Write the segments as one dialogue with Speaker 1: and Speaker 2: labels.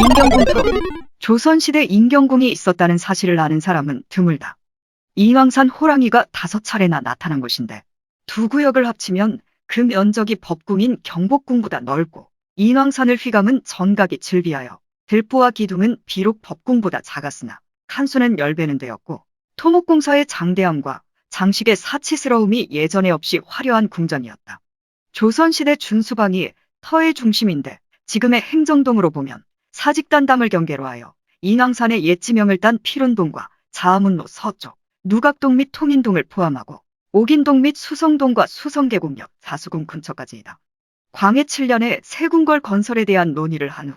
Speaker 1: 인경궁 표 조선시대 인경궁이 있었다는 사실을 아는 사람은 드물다. 인왕산 호랑이가 다섯 차례나 나타난 곳인데 두 구역을 합치면 그 면적이 법궁인 경복궁보다 넓고 인왕산을 휘감은 전각이 즐비하여 들보와 기둥은 비록 법궁보다 작았으나 칸수는 열배는 되었고 토목공사의 장대함과 장식의 사치스러움이 예전에 없이 화려한 궁전이었다. 조선시대 준수방이 터의 중심인데 지금의 행정동으로 보면 사직단담을 경계로 하여 인왕산의 옛 지명을 딴 피룬동과 자아문로 서쪽, 누각동 및 통인동을 포함하고 옥인동 및 수성동과 수성계곡역, 자수궁 근처까지이다. 광해 7년에 세궁궐 건설에 대한 논의를 한 후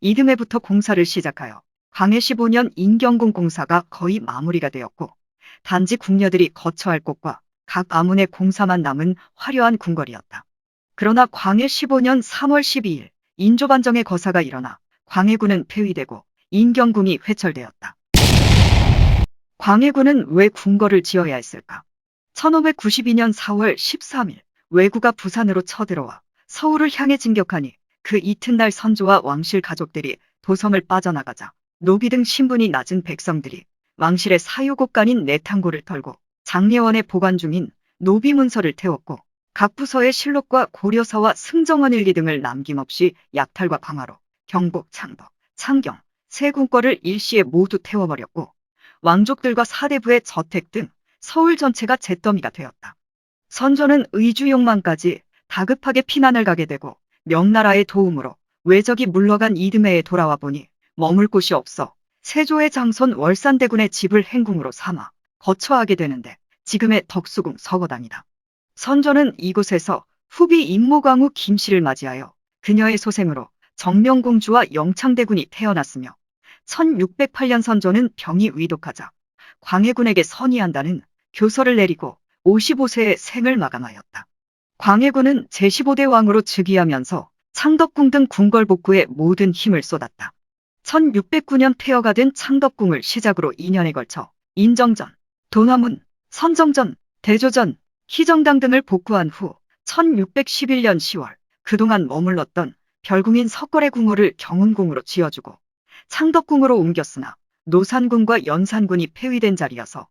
Speaker 1: 이듬해부터 공사를 시작하여 광해 15년 인경궁 공사가 거의 마무리가 되었고 단지 궁녀들이 거처할 곳과 각 아문의 공사만 남은 화려한 궁궐이었다. 그러나 광해 15년 3월 12일 인조반정의 거사가 일어나 광해군은 폐위되고 인경궁이 회철되었다. 광해군은 왜 궁궐을 지어야 했을까? 1592년 4월 13일 왜구가 부산으로 쳐들어와 서울을 향해 진격하니 그 이튿날 선조와 왕실 가족들이 도성을 빠져나가자 노비 등 신분이 낮은 백성들이 왕실의 사유곡간인 내탕고를 털고 장례원에 보관 중인 노비 문서를 태웠고 각 부서의 실록과 고려서와 승정원 일기 등을 남김없이 약탈과 방화로 경복, 창덕, 창경, 세군거를 일시에 모두 태워버렸고 왕족들과 사대부의 저택 등 서울 전체가 잿더미가 되었다. 선조는 의주용만까지 다급하게 피난을 가게 되고 명나라의 도움으로 외적이 물러간 이듬해에 돌아와 보니 머물 곳이 없어 세조의 장손 월산대군의 집을 행궁으로 삼아 거처하게 되는데 지금의 덕수궁 서거당이다. 선조는 이곳에서 후비 임모광후 김씨를 맞이하여 그녀의 소생으로 정명공주와 영창대군이 태어났으며 1608년 선조는 병이 위독하자 광해군에게 선의한다는 교서를 내리고 55세의 생을 마감하였다. 광해군은 제15대 왕으로 즉위하면서 창덕궁 등 궁궐 복구에 모든 힘을 쏟았다. 1609년 폐허가 된 창덕궁을 시작으로 2년에 걸쳐 인정전, 도나문, 선정전, 대조전, 희정당 등을 복구한 후 1611년 10월 그동안 머물렀던 별궁인 석걸의 궁궐을 경운궁으로 지어주고 창덕궁으로 옮겼으나 노산군과 연산군이 폐위된 자리여서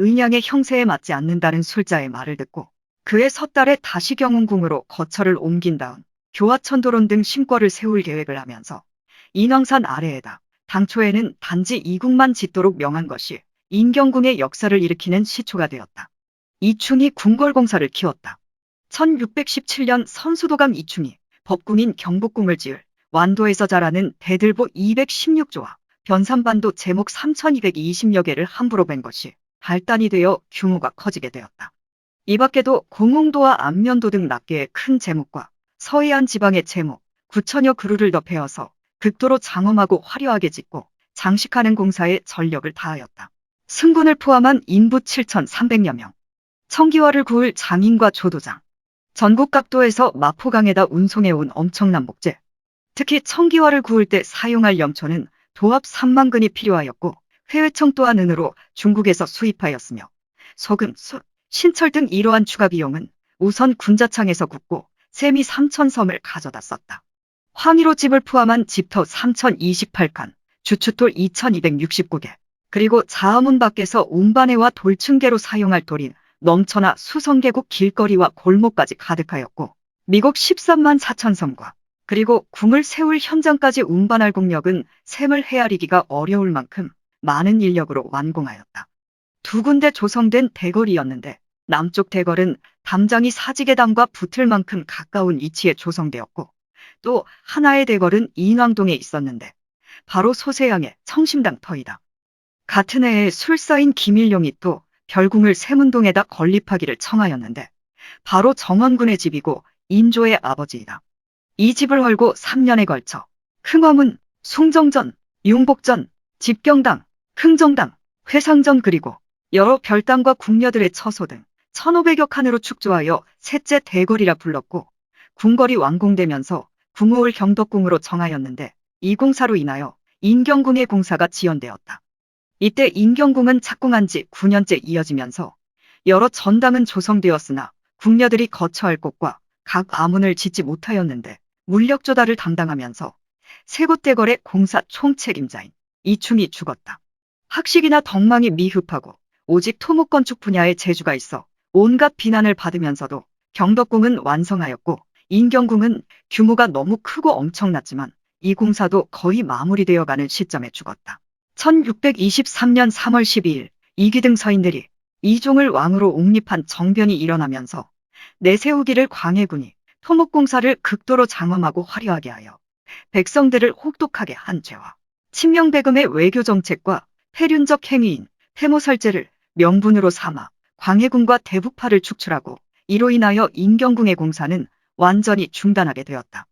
Speaker 1: 은양의 형세에 맞지 않는다는 술자의 말을 듣고 그의 섣달에 다시 경운궁으로 거처를 옮긴 다음 교화천도론 등 심과를 세울 계획을 하면서 인왕산 아래에다 당초에는 단지 이궁만 짓도록 명한 것이 인경궁의 역사를 일으키는 시초가 되었다. 이충이 궁궐공사를 키웠다. 1617년 선수도감 이충이 법궁인 경복궁을 지을 완도에서 자라는 대들보 216조와 변산반도 제목 3220여 개를 함부로 벤 것이 발단이 되어 규모가 커지게 되었다. 이 밖에도 공홍도와 안면도 등 낱개의 큰 제목과 서해안 지방의 제목 9천여 그루를 더 베어서 극도로 장엄하고 화려하게 짓고 장식하는 공사에 전력을 다하였다. 승군을 포함한 인부 7,300여 명, 청기화를 구울 장인과 조도장, 전국 각도에서 마포강에다 운송해온 엄청난 목재, 특히 청기화를 구울 때 사용할 염초는 도합 3만 근이 필요하였고 회회청 또한 은으로 중국에서 수입하였으며 소금, 숯, 신철 등 이러한 추가 비용은 우선 군자창에서 굽고 세미 3천 섬을 가져다 썼다. 황희로 집을 포함한 집터 3028칸, 주추돌 2269개, 그리고 자아문 밖에서 운반해와 돌층계로 사용할 돌인 넘쳐나 수성 계곡 길거리와 골목까지 가득하였고 미국 13만 4천 섬과 그리고 궁을 세울 현장까지 운반할 공력은 샘을 헤아리기가 어려울 만큼 많은 인력으로 완공하였다. 두 군데 조성된 대궐이었는데 남쪽 대궐은 담장이 사직의당과 붙을 만큼 가까운 위치에 조성되었고 또 하나의 대궐은 인왕동에 있었는데 바로 소세양의 성심당 터이다. 같은 해에 술사인 김일용이 또 별궁을 세문동에다 건립하기를 청하였는데 바로 정원군의 집이고 인조의 아버지이다. 이 집을 헐고 3년에 걸쳐 흥화문, 숭정전, 융복전, 집경당, 흥정당, 회상전 그리고 여러 별당과 궁녀들의 처소 등 1500여 칸으로 축조하여 셋째 대궐이라 불렀고 궁궐이 완공되면서 궁호을 경덕궁으로 정하였는데 이 공사로 인하여 인경궁의 공사가 지연되었다. 이때 인경궁은 착공한 지 9년째 이어지면서 여러 전당은 조성되었으나 궁녀들이 거처할 곳과 각 아문을 짓지 못하였는데 물력 조달을 담당하면서 세곳대거래 공사 총책임자인 이충이 죽었다. 학식이나 덕망이 미흡하고 오직 토목건축 분야에 재주가 있어 온갖 비난을 받으면서도 경덕궁은 완성하였고 인경궁은 규모가 너무 크고 엄청났지만 이 공사도 거의 마무리되어 가는 시점에 죽었다. 1623년 3월 12일 이기등 서인들이 이종을 왕으로 옹립한 정변이 일어나면서 내세우기를 광해군이 토목공사를 극도로 장엄하고 화려하게 하여 백성들을 혹독하게 한 죄와 친명배금의 외교정책과 폐륜적 행위인 태모설제를 명분으로 삼아 광해군과 대북파를 축출하고 이로 인하여 인경궁의 공사는 완전히 중단하게 되었다.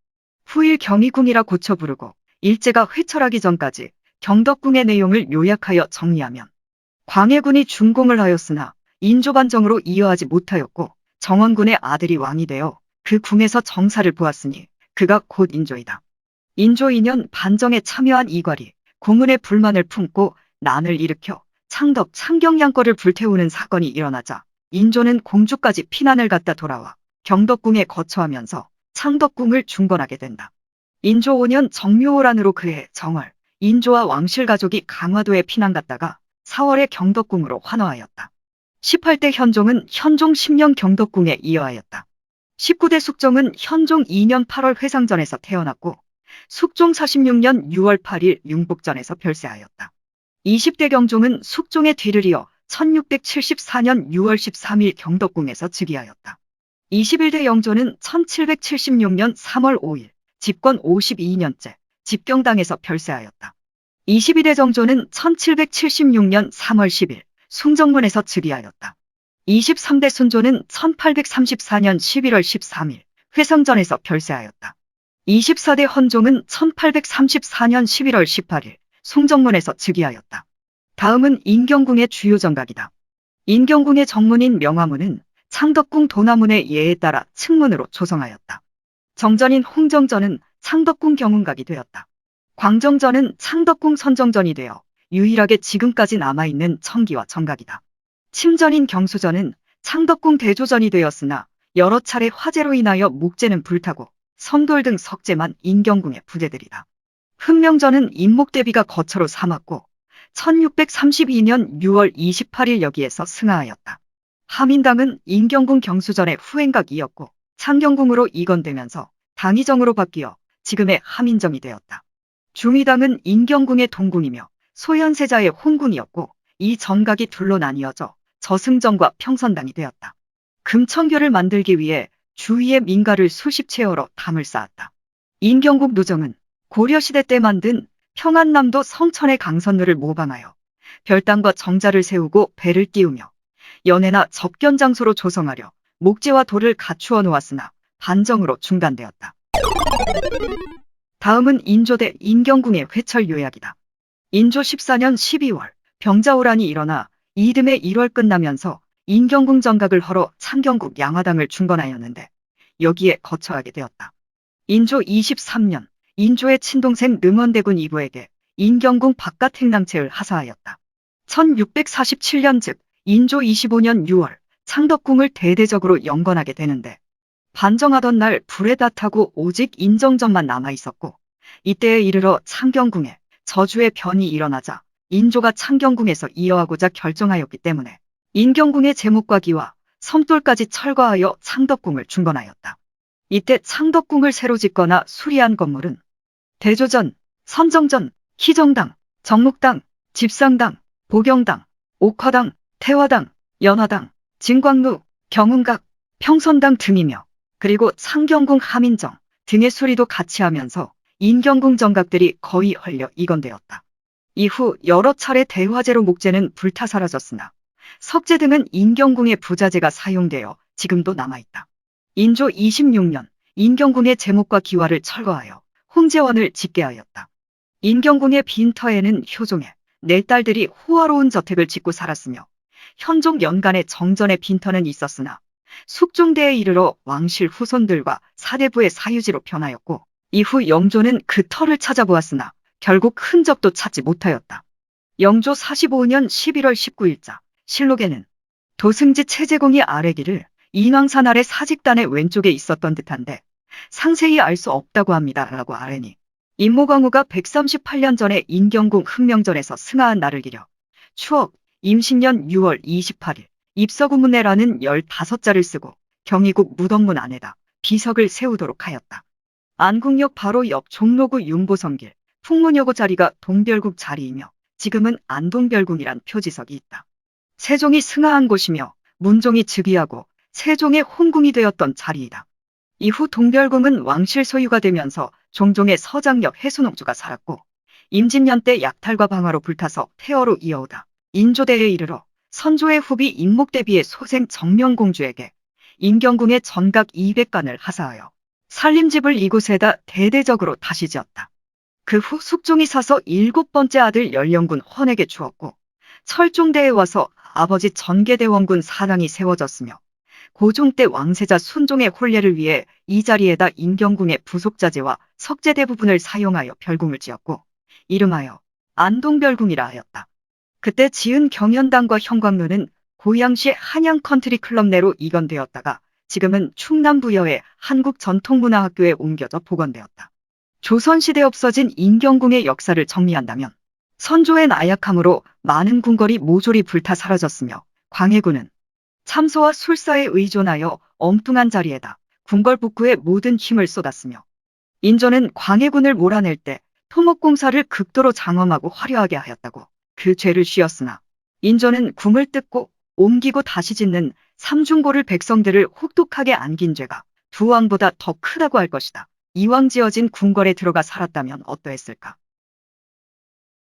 Speaker 1: 후일 경희궁이라 고쳐 부르고 일제가 회철하기 전까지 경덕궁의 내용을 요약하여 정리하면 광해군이 준공을 하였으나 인조반정으로 이어하지 못하였고 정원군의 아들이 왕이 되어 그 궁에서 정사를 보았으니 그가 곧 인조이다. 인조 2년 반정에 참여한 이괄이 고문의 불만을 품고 난을 일으켜 창덕 창경양거를 불태우는 사건이 일어나자 인조는 공주까지 피난을 갔다 돌아와 경덕궁에 거처하면서 창덕궁을 중건하게 된다. 인조 5년 정묘호란으로 그해 정월 인조와 왕실 가족이 강화도에 피난 갔다가 4월에 경덕궁으로 환호하였다. 18대 현종은 현종 10년 경덕궁에 이어하였다. 19대 숙종은 현종 2년 8월 회상전에서 태어났고 숙종 46년 6월 8일 융복전에서 별세하였다. 20대 경종은 숙종의 뒤를 이어 1674년 6월 13일 경덕궁에서 즉위하였다. 21대 영조는 1776년 3월 5일 집권 52년째 집경당에서 별세하였다. 22대 정조는 1776년 3월 10일 숭정문에서 즉위하였다. 23대 순조는 1834년 11월 13일 회성전에서 별세하였다. 24대 헌종은 1834년 11월 18일 숭정문에서 즉위하였다. 다음은 인경궁의 주요 정각이다. 인경궁의 정문인 명화문은 창덕궁 도나문의 예에 따라 측문으로 조성하였다. 정전인 홍정전은 창덕궁 경운각이 되었다. 광정전은 창덕궁 선정전이 되어 유일하게 지금까지 남아있는 청기와 정각이다. 침전인 경수전은 창덕궁 대조전이 되었으나 여러 차례 화재로 인하여 목재는 불타고 성돌 등 석재만 인경궁의 부재들이다. 흠명전은 인목대비가 거처로 삼았고 1632년 6월 28일 여기에서 승하하였다. 하민당은 인경궁 경수전의 후행각이었고 창경궁으로 이건되면서 당의정으로 바뀌어 지금의 하민정이 되었다. 중의당은 인경궁의 동궁이며 소현세자의 혼궁이었고 이 정각이 둘로 나뉘어져 저승정과 평선당이 되었다. 금천교를 만들기 위해 주위의 민가를 수십 채여러 담을 쌓았다. 인경국 노정은 고려시대 때 만든 평안남도 성천의 강선루를 모방하여 별당과 정자를 세우고 배를 띄우며 연회나 접견 장소로 조성하려 목재와 돌을 갖추어 놓았으나 반정으로 중단되었다. 다음은 인조대 인경궁의 회철 요약이다. 인조 14년 12월 병자호란이 일어나 이듬해 1월 끝나면서 인경궁 정각을 헐어 창경국 양화당을 중건하였는데 여기에 거처하게 되었다. 인조 23년 인조의 친동생 능원대군 이부에게 인경궁 바깥 행랑채를 하사하였다. 1647년 즉 인조 25년 6월 창덕궁을 대대적으로 영건하게 되는데 반정하던 날 불에 다 타고 오직 인정전만 남아 있었고 이때에 이르러 창경궁에 저주의 변이 일어나자 인조가 창경궁에서 이어하고자 결정하였기 때문에 인경궁의 제목과 기와 섬돌까지 철거하여 창덕궁을 중건하였다. 이때 창덕궁을 새로 짓거나 수리한 건물은 대조전, 선정전, 희정당, 정묵당, 집상당, 보경당, 옥화당, 태화당, 연화당, 진광루, 경운각, 평선당 등이며 그리고 창경궁 하민정 등의 수리도 같이 하면서 인경궁 정각들이 거의 헐려 이건되었다. 이후 여러 차례 대화재로 목재는 불타 사라졌으나 석재 등은 인경궁의 부자재가 사용되어 지금도 남아있다. 인조 26년 인경궁의 제목과 기와를 철거하여 홍제원을 짓게 하였다. 인경궁의 빈터에는 효종의 네 딸들이 호화로운 저택을 짓고 살았으며 현종 연간의 정전의 빈터는 있었으나 숙종대에 이르러 왕실 후손들과 사대부의 사유지로 변하였고 이후 영조는 그 터를 찾아보았으나 결국 흔적도 찾지 못하였다. 영조 45년 11월 19일자 실록에는 도승지 체제공이 아래기를 인왕산 아래 사직단의 왼쪽에 있었던 듯한데 상세히 알 수 없다고 합니다. 라고 아래니 임모광우가 138년 전에 인경궁 흑명전에서 승하한 날을 기려 추억 임신년 6월 28일 입서구문회라는 15자를 쓰고 경희국 무덤문 안에다 비석을 세우도록 하였다. 안국역 바로 옆 종로구 윤보성길 풍문여고 자리가 동별국 자리이며 지금은 안동별궁이란 표지석이 있다. 세종이 승하한 곳이며 문종이 즉위하고 세종의 혼궁이 되었던 자리이다. 이후 동별궁은 왕실 소유가 되면서 종종의 서장역 해순옥주가 살았고 임진년 때 약탈과 방화로 불타서 폐허로 이어오다 인조대에 이르러 선조의 후비 임목대비의 소생 정명공주에게 임경궁의 전각 200관을 하사하여 살림집을 이곳에다 대대적으로 다시 지었다. 그 후 숙종이 사서 일곱 번째 아들 연령군 헌에게 주었고 철종대에 와서 아버지 전계대원군 사당이 세워졌으며 고종 때 왕세자 순종의 혼례를 위해 이 자리에다 임경궁의 부속자재와 석재 대부분을 사용하여 별궁을 지었고 이름하여 안동별궁이라 하였다. 그때 지은 경연당과 형광로는 고양시 한양 컨트리 클럽 내로 이관되었다가 지금은 충남부여의 한국전통문화학교에 옮겨져 복원되었다. 조선시대 없어진 인경궁의 역사를 정리한다면 선조의 나약함으로 많은 궁궐이 모조리 불타 사라졌으며 광해군은 참소와 술사에 의존하여 엉뚱한 자리에다 궁궐 북구에 모든 힘을 쏟았으며 인조는 광해군을 몰아낼 때 토목공사를 극도로 장엄하고 화려하게 하였다고 그 죄를 씌었으나 인조는 궁을 뜯고 옮기고 다시 짓는 삼중고를 백성들을 혹독하게 안긴 죄가 두 왕보다 더 크다고 할 것이다. 이왕 지어진 궁궐에 들어가 살았다면 어떠했을까?